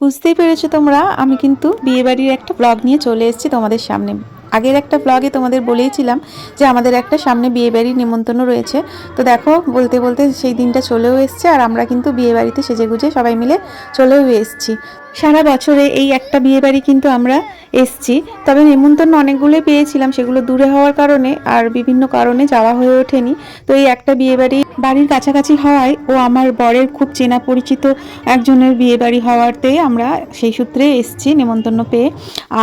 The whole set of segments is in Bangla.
বুঝতেই পেরেছ তোমরা? আমি কিন্তু বিয়ে বাড়ির একটা ব্লগ নিয়ে চলে এসেছি তোমাদের সামনে। আগের একটা ব্লগে তোমাদের বলেইছিলাম যে আমাদের একটা সামনে বিয়ে বাড়ির নিমন্ত্রণ রয়েছে। তো দেখো, বলতে বলতে সেই দিনটা চলেও এসছে আর আমরা কিন্তু বিয়েবাড়িতে সেজে গুজে সবাই মিলে চলেও এসেছি। সারা বছরে এই একটা বিয়ে বাড়ি কিন্তু আমরা এসছি। তবে নিমন্ত্রণ অনেকগুলোই পেয়েছিলাম, সেগুলো দূরে হওয়ার কারণে আর বিভিন্ন কারণে যাওয়া হয়ে ওঠেনি। তো এই একটা বিয়ে বাড়ি বাড়ির কাছাকাছি হওয়ায় ও আমার বরের খুব চেনা পরিচিত একজনের বিয়েবাড়ি হওয়াতে আমরা সেই সূত্রে এসছি নেমন্তন্ন পেয়ে।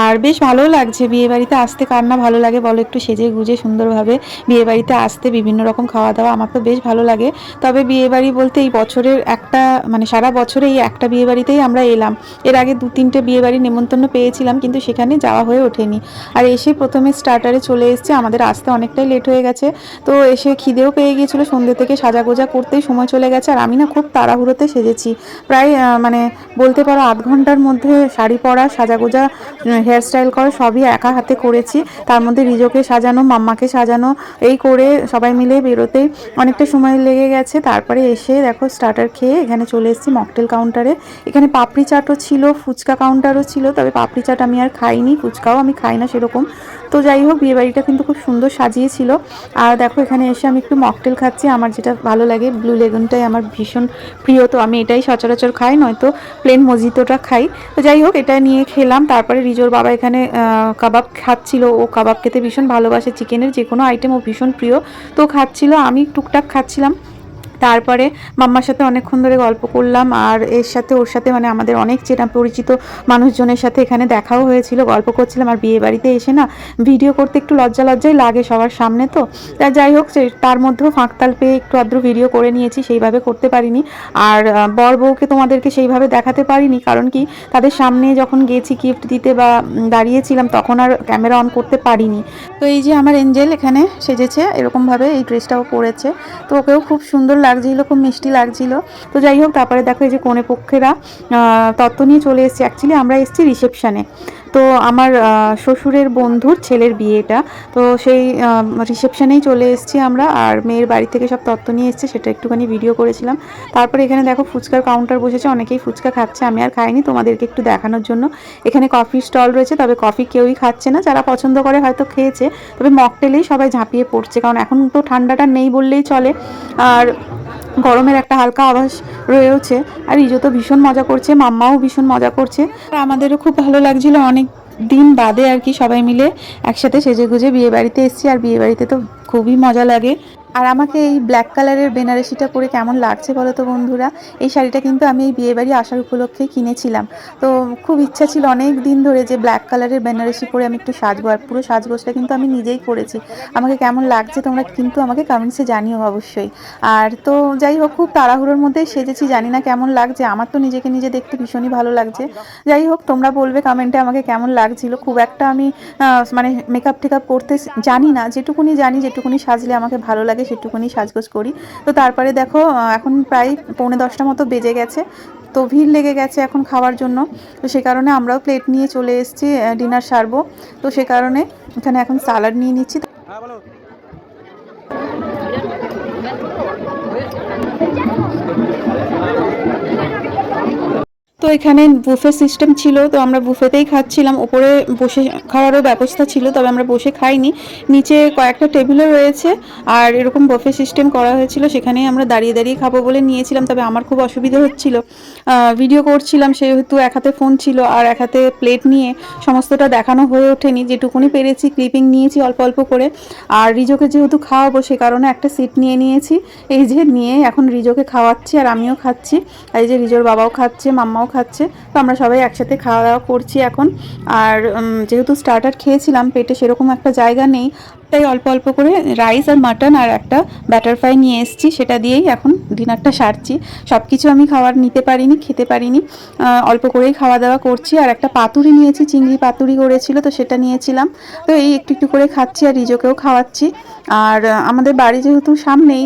আর বেশ ভালো লাগছে বিয়ে বাড়িতে আসতে, কার না ভালো লাগে বলো একটু সেজে গুজে সুন্দরভাবে বিয়ে বাড়িতে আসতে, বিভিন্ন রকম খাওয়া দাওয়া আমার তো বেশ ভালো লাগে। তবে বিয়ে বাড়ি বলতে এই বছরের একটা মানে সারা বছরে এই একটা বিয়ে বাড়িতেই আমরা এলাম। এর আগে দু তিনটে বিয়েবাড়ি নেমন্তন্ন পেয়েছিলাম, কিন্তু সেখানে যাওয়া হয়ে ওঠেনি। আর এসে প্রথমে স্টার্টারে চলে এসেছে, আমাদের আসতে অনেকটাই লেট হয়ে গেছে। তো এসে খিদেও পেয়ে গিয়েছিল সন্ধ্যে থেকে সাজাগোজা করতেই সময় চলে গেছে, আর আমি না খুব তাড়াহুড়োতে সেজেছি। প্রায় মানে বলতে পারো আধ ঘণ্টার মধ্যে শাড়ি পরা, সাজাগোজা হেয়ার স্টাইল করা সবই একা হাতে করেছি। তার মধ্যে রিজোকে সাজানো, মাম্মাকে সাজানো, এই করে সবাই মিলে বেরোতেই অনেকটা সময় লেগে গেছে। তারপরে এসে দেখো স্টার্টার খেয়ে এখানে চলে এসেছি মকটেল কাউন্টারে এখানে পাপড়ি চাটও ছিল ফুচকা কাউন্টারও ছিল, তবে পাপড়ি চাট আমি আর খাইনি, ফুচকাও আমি খাই না সেরকম। তো যাই হোক, বিয়েবাড়িটা কিন্তু খুব সুন্দর সাজিয়েছিল। আর দেখো, এখানে এসে আমি একটু মকটেল খাচ্ছি, আমার যেটা ভালো লাগে ব্লু লেগুনটাই আমার ভীষণ প্রিয়। তো আমি এটাই সচরাচর খাই, নয়তো প্লেন মজিতোটা খাই। তো যাই হোক, এটা নিয়ে খেলাম। তারপরে রিজোর বাবা এখানে কাবাব খাচ্ছিল। ও কাবাব খেতে ভীষণ ভালোবাসে। চিকেনের যে কোনো আইটেম ও ভীষণ প্রিয়। তো খাচ্ছিল, আমি টুকটাক খাচ্ছিলাম। তারপরে মাম্মার সাথে অনেকক্ষণ ধরে গল্প করলাম আর এর সাথে ওর সাথে মানে আমাদের অনেক চেনা পরিচিত মানুষজনের সাথে এখানে দেখাও হয়েছিল, গল্প করছিলাম আর বিয়ে বাড়িতে এসে না ভিডিও করতে একটু লজ্জা লজ্জাই লাগে সবার সামনে তো। তা যাই হোক তার মধ্যেও ফাঁকতাল পেয়ে একটু আদ্র ভিডিও করে নিয়েছি, সেইভাবে করতে পারিনি। আর বর বউকে তোমাদেরকে সেইভাবে দেখাতে পারিনি, কারণ কি তাদের সামনে যখন গেছি গিফট দিতে বা দাঁড়িয়েছিলাম তখন আর ক্যামেরা অন করতে পারিনি। তো এই যে আমার এঞ্জেল এখানে সেজেছে, এরকমভাবে এই ড্রেসটাও পরেছে। তো ওকেও খুব সুন্দর লাগছিল, খুব মিষ্টি লাগছিল। তো যাই হোক, তারপরে দেখো এই যে কনে পক্ষেরা তত্ত্ব নিয়ে চলে এসেছি। অ্যাকচুয়ালি আমরা এসেছি রিসেপশানে তো আমার শ্বশুরের বন্ধুর ছেলের বিয়েটা। তো সেই রিসেপশনেই চলে এসেছি আমরা আর মেয়ের বাড়ি থেকে সব তত্ত্ব নিয়ে এসেছে, সেটা একটুখানি ভিডিও করেছিলাম। তারপরে এখানে দেখো ফুচকার কাউন্টার বসেছে, অনেকেই ফুচকা খাচ্ছে, আমি আর খাইনি, তোমাদেরকে একটু দেখানোর জন্য। এখানে কফি স্টল রয়েছে, তবে কফি কেউই খাচ্ছে না, যারা পছন্দ করে হয়তো খেয়েছে, তবে মকটেলেই সবাই ঝাঁপিয়ে পড়ছে, কারণ এখন তো ঠান্ডাটা নেই বললেই চলে। আর গরমের একটা হালকা আভাস রয়েছে আর ইজো তো ভীষণ মজা করছে, মাম্মাও ভীষণ মজা করছে। আর আমাদেরও খুব ভালো লাগছিল, অনেক দিন বাদে আর কি সবাই মিলে একসাথে সেজে গুজে বিয়ে বাড়িতে এসেছি। আর বিয়ে বাড়িতে তো খুবই মজা লাগে। আর আমাকে এই ব্ল্যাক কালারের বেনারসিটা পরে কেমন লাগছে বলো তো বন্ধুরা? এই শাড়িটা কিন্তু আমি এই বিয়েবাড়ি আসার উপলক্ষে কিনেছিলাম। তো খুব ইচ্ছা ছিল অনেক দিন ধরে যে ব্ল্যাক কালারের বেনারসি পরে আমি একটু সাজবো আর পুরো সাজগোজটা কিন্তু আমি নিজেই করেছি। আমাকে কেমন লাগছে তোমরা কিন্তু আমাকে কমেন্টসে জানিও অবশ্যই। আর তো যাই হোক, খুব তাড়াহুড়োর মধ্যেই সেজেছি, জানি না কেমন লাগছে। আমার তো নিজেকে নিজে দেখতে ভীষণই ভালো লাগছে। যাই হোক, তোমরা বলবে কমেন্টে আমাকে কেমন লাগছিল। খুব একটা আমি মানে মেকআপ টেকআপ করতে জানি না। যেটুকুনি জানি, যেটুকুনি সাজলে আমাকে ভালো লাগে সেটুকুনি সাজগোজ করি। তো তারপরে দেখো এখন প্রায় পৌনে দশটা মতো বেজে গেছে। তো ভিড় লেগে গেছে এখন খাওয়ার জন্য। তো সে কারণে আমরাও প্লেট নিয়ে চলে এসেছি ডিনার সারবো। তো সে কারণে এখানে এখন সালাড নিয়ে নিচ্ছি। তো এখানে বুফে সিস্টেম ছিল, তো আমরা বুফেতেই খাচ্ছিলাম। ওপরে বসে খাওয়ারও ব্যবস্থা ছিল, তবে আমরা বসে খাইনি। নিচে কয়েকটা টেবিলও রয়েছে, আর এরকম বুফে সিস্টেম করা হয়েছিল, সেখানেই আমরা দাঁড়িয়ে দাঁড়িয়ে খাব বলে নিয়েছিলাম, তবে আমার খুব অসুবিধা হচ্ছিল। ভিডিও করছিলাম, সেহেতু এক হাতে ফোন ছিল, আর এক হাতে প্লেট নিয়ে সমস্তটা দেখানো হয়ে ওঠেনি। যেটুকুনি পেরেছি ক্লিপিং নিয়েছি অল্প অল্প করে। আর রিজোকে যেহেতু খাওয়াবো, সে কারণে একটা সিট নিয়ে নিয়েছি। এই যে, নিয়ে এখন রিজোকে খাওয়াচ্ছি, আর আমিও খাচ্ছি। এই যে, রিজোর বাবাও খাচ্ছে, মাম্মাও খাচ্ছে। তো আমরা সবাই একসাথে খাওয়া দাওয়া করছি এখন। আর যেহেতু স্টার্টার খেয়েছিলাম, পেটে সেরকম একটা জায়গা নেই, তাই অল্প অল্প করে রাইস আর মাটন আর একটা ব্যাটার ফ্রাই নিয়ে এসেছি। সেটা দিয়েই এখন ডিনারটা সারছি। সব কিছু আমি খাবার নিতে পারিনি, খেতে পারিনি। অল্প করেই খাওয়া দাওয়া করছি। আর একটা পাতুরি নিয়েছি, চিংড়ি পাতুরি করেছিল, তো সেটা নিয়েছিলাম। তো এই একটু একটু করে খাচ্ছি আর রিজোকেও খাওয়াচ্ছি। আর আমাদের বাড়ি যেহেতু সামনেই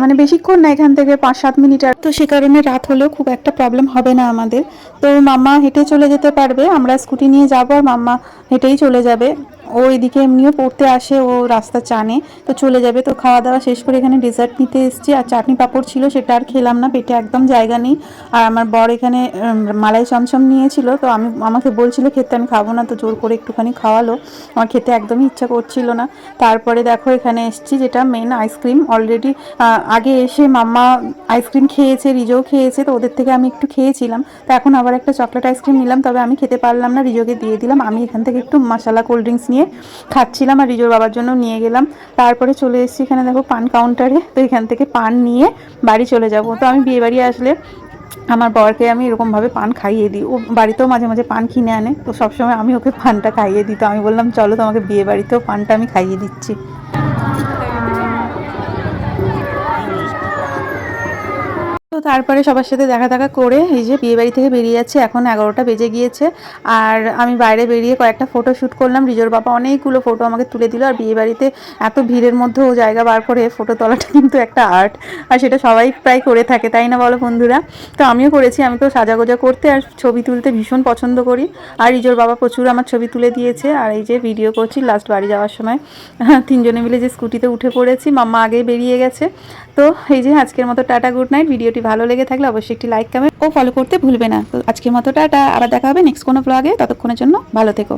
মানে বেশিক্ষণ না এখান থেকে পাঁচ সাত মিনিট আর তো সে কারণে রাত হলেও খুব একটা প্রবলেম হবে না আমাদের। তো মাম্মা হেঁটে চলে যেতে পারবে, আমরা স্কুটি নিয়ে যাব আর মাম্মা হেঁটেই চলে যাবে। ও এদিকে এমনিও পড়তে আসে, ও রাস্তা চানে তো চলে যাবে। তো খাওয়া দাওয়া শেষ করে এখানে ডেজার্ট নিতে এসেছি। আর চাটনি পাঁপড় ছিল, সেটা আর খেলাম না, পেটে একদম জায়গা নেই। আর আমার বর এখানে মালাই চমচম নিয়েছিল। তো আমি, আমাকে বলছিল, খেতে আমি খাব না। তো জোর করে একটুখানি খাওয়ালো। আমার খেতে একদমই ইচ্ছা করছিল না। তারপরে দেখো, এখানে এসেছি যেটা মেন আইসক্রিম অলরেডি আগে এসে মাম্মা আইসক্রিম খেয়েছে, রিজও খেয়েছে। তো ওদের থেকে আমি একটু খেয়েছিলাম। তো এখন আবার একটা চকলেট আইসক্রিম নিলাম। তবে আমি খেতে পারলাম না। রিজোকে দিয়ে দিলাম। আমি এখান থেকে একটু মশলা কোল্ড ড্রিঙ্কস নিয়ে খাচ্ছিলাম আর রিজোর বাবার জন্য নিয়ে গেলাম। তারপরে চলে এসেছি এখানে দেখো পান কাউন্টারে। তো এখান থেকে পান নিয়ে বাড়ি চলে যাব। তো আমি বিয়ে বাড়ি আসলে আমার বরকে আমি এরকমভাবে পান খাইয়ে দিই। ও বাড়িতেও মাঝে মাঝে পান কিনে আনে। তো সবসময় আমি ওকে পানটা খাইয়ে দিই। তো আমি বললাম, চলো তোমাকে বিয়ে বাড়িতেও পানটা আমি খাইয়ে দিচ্ছি। তারপরে সবার সাথে দেখা দেখা করে এই যে বিয়ে বাড়ি থেকে বেরিয়ে যাচ্ছে। এখন এগারোটা বেজে গিয়েছে। আর আমি বাইরে বেরিয়ে কয়েকটা ফটো শ্যুট করলাম। রিজোর বাবা অনেকগুলো ফটো আমাকে তুলে দিল। আর বিয়ে বাড়িতে এত ভিড়ের মধ্যেও জায়গা বার করে ফটো তোলাটা কিন্তু একটা আর্ট আর সেটা সবাই প্রায় করে থাকে, তাই না বলো বন্ধুরা? তো আমিও করেছি। আমি তো সাজাগোজা করতে আর ছবি তুলতে ভীষণ পছন্দ করি। আর রিজোর বাবা প্রচুর আমার ছবি তুলে দিয়েছে। আর এই যে ভিডিও করছি লাস্ট বাড়ি যাওয়ার সময়। তিনজনে মিলে যে স্কুটিতে উঠে পড়েছি। মাম্মা আগে বেরিয়ে গেছে। তো এই যে আজকের মতো টাটা গুড নাইট ভিডিওটি ভালো লেগে থাকলে অবশ্যই একটি লাইক কমেন্ট ও ফলো করতে ভুলবে না। তো আজকের মতো টাটা, আবার দেখা হবে নেক্সট কোনো ব্লগে ততক্ষণের জন্য ভালো থেকো।